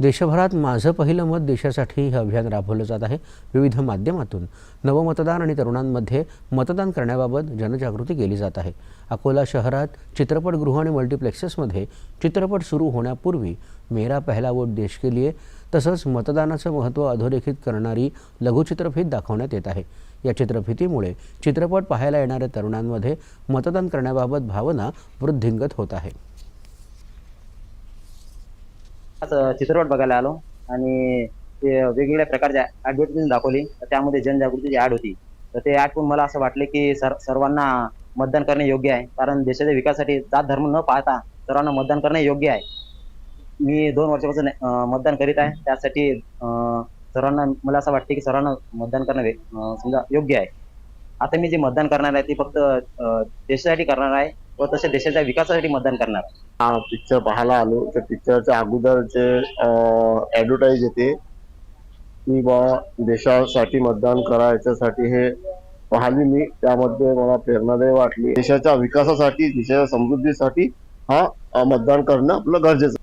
देशभरात माझं पहिलं मत देशासाठी हे अभियान राबवलं जात आहे. विविध माध्यमातून नवमतदार आणि तरुणांमध्ये मतदान करण्याबाबत जनजागृती केली जात आहे. अकोला शहरात चित्रपटगृह आणि मल्टिप्लेक्सेसमध्ये चित्रपट सुरू होण्यापूर्वी मेरा पहिला वोट देश के लिए तसंच मतदानाचं महत्त्व अधोरेखित करणारी लघुचित्रफीत दाखवण्यात येत आहे. या चित्रफितीमुळे चित्रपट पाहायला येणाऱ्या तरुणांमध्ये मतदान करण्याबाबत भावना वृद्धिंगत होत आहे. चित्रपट बघायला आलो आणि ते वेगवेगळ्या प्रकारच्या ऍडव्हर्टिजमेंट दाखवली. तर त्यामध्ये जनजागृतीची ऍड होती. तर ते ऍड पण मला असं वाटले की सर सर्वांना मतदान करणे योग्य आहे. कारण देशाच्या विकासासाठी जात धर्म न पाहता सर्वांना मतदान करणे योग्य आहे. मी दोन वर्षापासून मतदान करीत आहे. त्यासाठी सर्वांना मला असं वाटते की सर्वांना मतदान करणं समजा योग्य आहे. आता मी जे मतदान करणार आहे ते फक्त देशासाठी करणार आहे. व तसे देशाच्या विकासासाठी मतदान करणार. हा पिक्चर पाहायला आलो. त्या पिक्चरच्या अगोदर जे ऍडव्हर्टाईज येते की बा देशासाठी मतदान करा याच्यासाठी हे पाहिली मी. त्यामध्ये मला प्रेरणादायी वाटली. देशाच्या विकासासाठी देशाच्या समृद्धीसाठी हा मतदान करणं आपलं गरजेचं